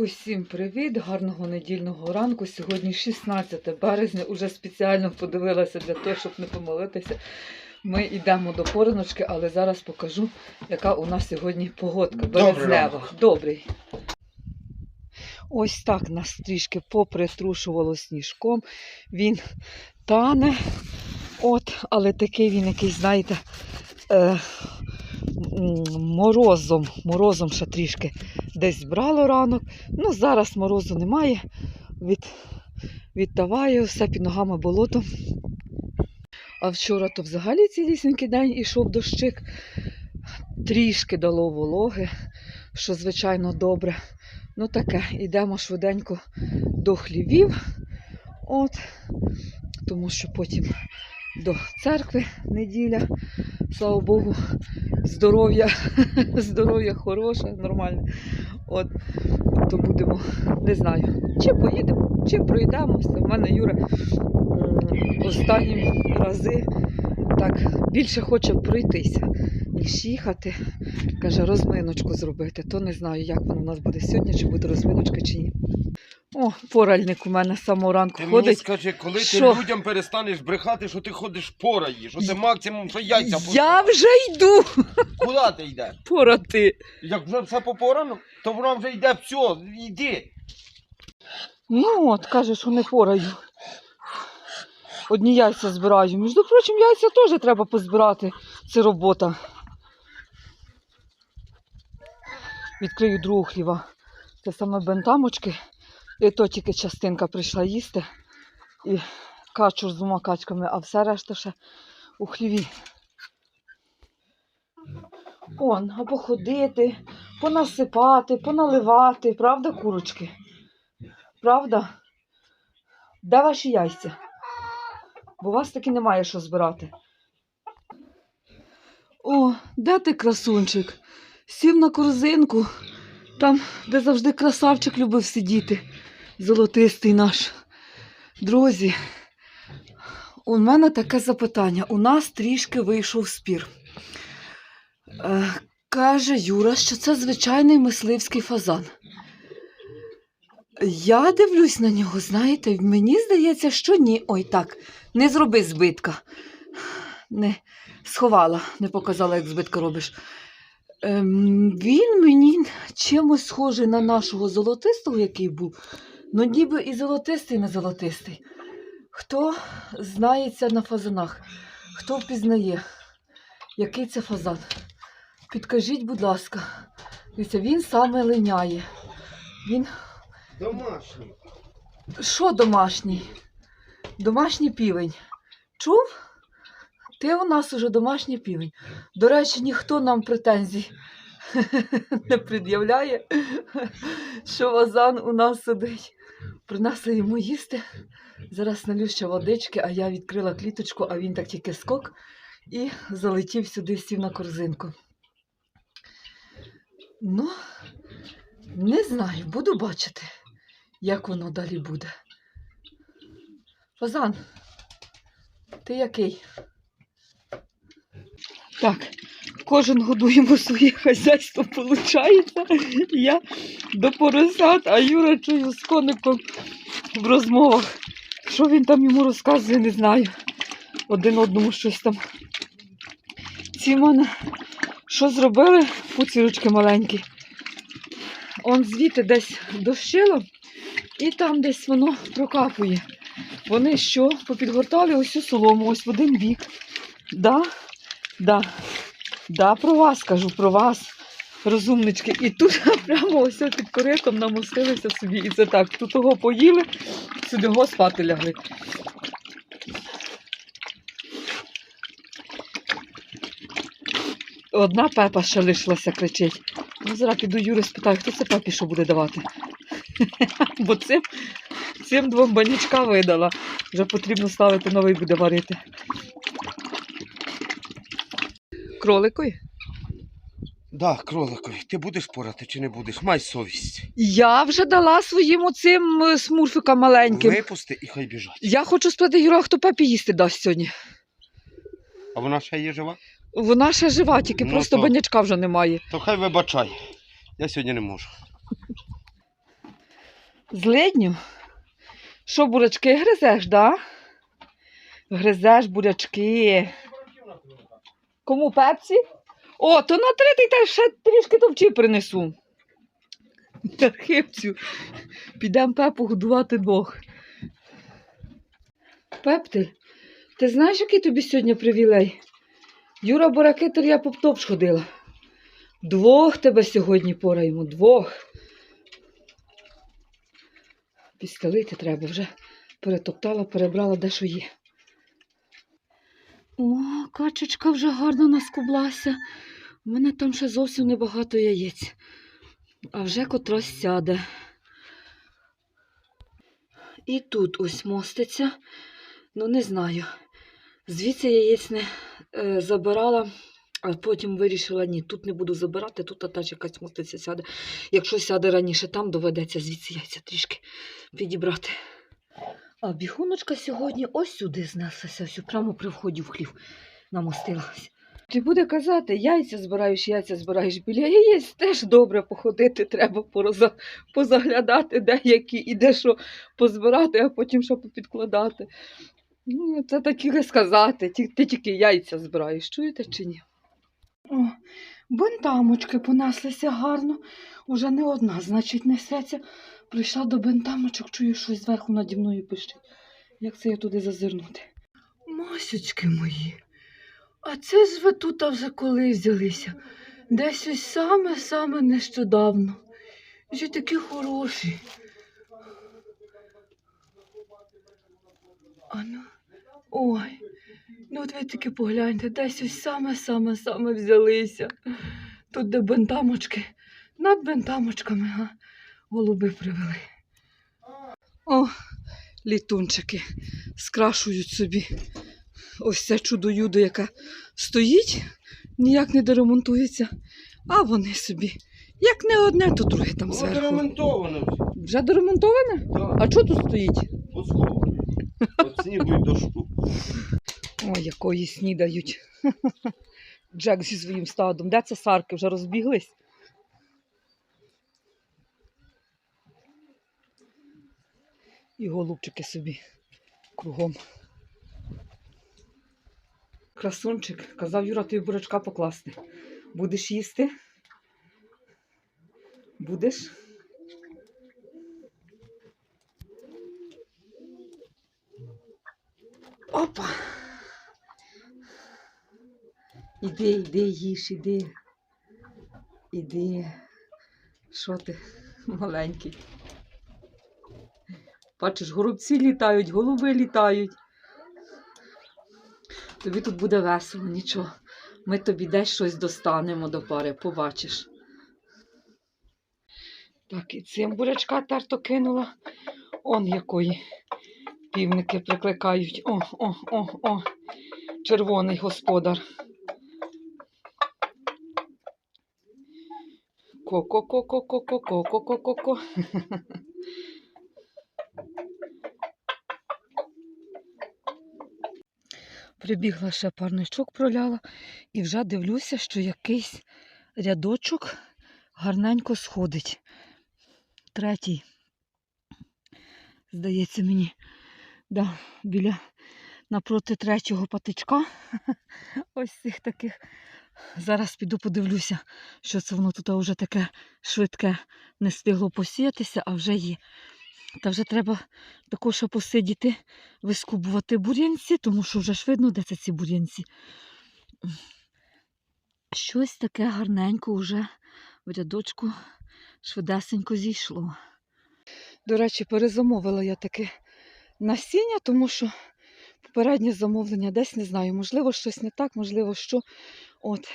Усім привіт! Гарного недільного ранку. Сьогодні 16 березня. Уже спеціально подивилася для того, щоб не помилитися. Ми йдемо до пораночки, але зараз покажу, яка у нас сьогодні погодка. Березнева. Добрий. Ось так нас трішки попритрушувало сніжком. Він тане. От, але такий він якийсь, знаєте, е, морозом, морозом ще трішки десь збрало ранок. Ну, зараз морозу немає. Від, відтаває все під ногами болото. А вчора то взагалі цілісінький день ішов дощик. Трішки дало вологи, що звичайно добре. Ну таке, йдемо швиденько до хлівів. От, тому що потім до церкви неділя. Слава Богу, здоров'я, здоров'я хороше, нормальне. От, то будемо, не знаю, чи поїдемо, чи пройдемося. У мене Юра останні рази так більше хоче пройтися, ніж їхати. Каже, розминочку зробити. То не знаю, як воно у нас буде сьогодні, чи буде розминочка, чи ні. О, поральник у мене з самого ранку Ти мені ходить. скажи, коли Що? ти людям перестанеш брехати, що ти ходиш пораї, що це максимум, що яйця Я вже йду Куди ти йдеш? порати. Як вже все попорано, то вона вже йде все, йди. Ну от, каже, що не пораю. Одні яйця збираю. Між прочим, яйця теж треба позбирати. Це робота. Відкрию другу хліва. Це саме бентамочки. І то тільки частинка прийшла їсти. І качур з двома качками, а все решта ще у хліві. Он, а походити, понасипати, поналивати, правда, курочки? Правда? Де ваші яйця? Бо у вас таки немає що збирати. О, де ти красунчик? Сів на корзинку, там, де завжди красавчик любив сидіти, золотистий наш. Друзі, у мене таке запитання. У нас трішки вийшов спір. Е, каже Юра, що це звичайний мисливський фазан. Я дивлюсь на нього, знаєте, мені здається, що ні. Ой, так, не зроби збитка. Не сховала, не показала, як збитка робиш. Ем, він мені чимось схожий на нашого золотистого, який був, ну ніби і золотистий, і не золотистий. Хто знається на фазанах? Хто впізнає, який це фазан? Підкажіть, будь ласка, дивіться, він саме линяє. Він Домашній. що домашній? Домашній півень. Чув? Ти у нас уже домашній півень. До речі, ніхто нам претензій не пред'являє, що вазан у нас сидить. Принесли йому їсти. Зараз налю ще водички, а я відкрила кліточку, а він так тільки скок і залетів сюди, сів на корзинку. Ну, не знаю, буду бачити як воно далі буде. Фазан, ти який? Так, кожен годуємо своє хазяйство, виходить. Я до поросят, а Юра чую з коником в розмовах. Що він там йому розказує, не знаю. Один одному щось там. Ці мене що зробили? Пуцірочки маленькі. Он звідти десь дощило. І там десь воно прокапує. Вони що? Попідгортали ось цю солому, ось в один бік. Да, да, да, про вас кажу, про вас, розумнички. І тут прямо ось під коритом намостилися собі. І це так, тут того поїли, сюди го спати лягли. Одна пепа ще лишилася, кричить. Ну, зараз піду Юри спитаю, хто це пепі що буде давати. Бо цим, цим двом банячка видала. Вже потрібно ставити новий буде варити. Кроликою? Да, кроликові, ти будеш порати чи не будеш? Май совість. Я вже дала своїм оцим е, смурфикам маленьким. Випусти і хай біжать. Я хочу спитати Юра, хто папі їсти дасть сьогодні. А вона ще є жива? Вона ще жива, тільки Ну, просто то- банячка вже немає. То хай вибачай. Я сьогодні не можу. Злидню? Що, бурячки гризеш, да? Гризеш бурячки. Кому пепсі? О, то на третій та ще трішки товчі принесу. Архипцю. Підемо пепу годувати двох. Пептель, ти знаєш, який тобі сьогодні привілей? Юра Боракитер, я по птопш ходила. Двох тебе сьогодні пораємо, двох. Підстелити треба вже. Перетоптала, перебрала, де що є. О, качечка вже гарно наскублася. У мене там ще зовсім небагато яєць. А вже котрось сяде. І тут ось моститься. Ну, не знаю. Звідси яєць не е, забирала, а потім вирішила, ні, тут не буду забирати, тут теж якась мостиця сяде. Якщо сяде раніше, там доведеться звідси яйця трішки підібрати. А бігуночка сьогодні ось сюди знеслася, ось прямо при вході в хлів намостилась. Чи буде казати, яйця збираєш, яйця збираєш біля яєць, теж добре походити, треба пороза, позаглядати деякі і де що позбирати, а потім що попідкладати. Ну, це таке сказати, ті- ти тільки яйця збираєш, чуєте чи ні? О, бентамочки понеслися гарно. Уже не одна, значить, несеться. Прийшла до бентамочок, чую, щось зверху наді мною пищить. Як це я туди зазирнути? Масючки мої, а це ж ви тут вже коли взялися? Десь ось саме-саме нещодавно. Вже такі хороші. А ну, ой, ну от ви таки погляньте, десь ось саме-саме-саме взялися. Тут де бентамочки, над бентамочками, а голуби привели. О, літунчики скрашують собі ось це чудо-юдо, яке стоїть, ніяк не доремонтується, а вони собі. Як не одне, то друге там зверху. вже. Вже доремонтоване? Так, А що тут стоїть? От й дощу. Ой, якої снідають. Джек зі своїм стадом. Де це сарки? Вже розбіглись? І голубчики собі кругом. Красунчик, казав Юра тобі бурячка покласти. Будеш їсти? Будеш? Іди, іди, їж, іди. Іди. Що ти, маленький? Бачиш, горобці літають, голуби літають. Тобі тут буде весело, нічого. Ми тобі десь щось достанемо до пари, побачиш. Так, і цим бурячка терто кинула. Он якої півники прикликають. О, о, о, о, червоний господар. Ко-ко-ко-ко-ко-ко-ко-ко-ко-ко. Прибігла ще парничок проляла і вже дивлюся, що якийсь рядочок гарненько сходить. Третій. Здається мені, да, біля напроти третього патичка. Ось цих таких. Зараз піду подивлюся, що це воно тут вже таке швидке не встигло посіятися, а вже є. Та вже треба також посидіти, вискубувати бур'янці, тому що вже ж видно, де це ці бур'янці. Щось таке гарненько вже в рядочку швидесенько зійшло. До речі, перезамовила я таке насіння, тому що попереднє замовлення десь не знаю, можливо, щось не так, можливо, що. От,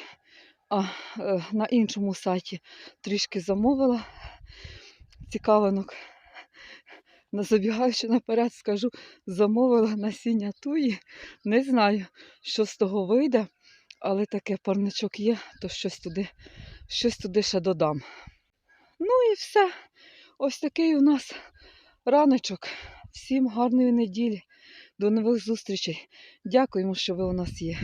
а е, на іншому сайті трішки замовила цікавинок. На забігаючи наперед, скажу, замовила насіння туї. Не знаю, що з того вийде, але таке парничок є, то щось туди, щось туди ще додам. Ну і все. Ось такий у нас раночок. Всім гарної неділі. До нових зустрічей. Дякуємо, що ви у нас є.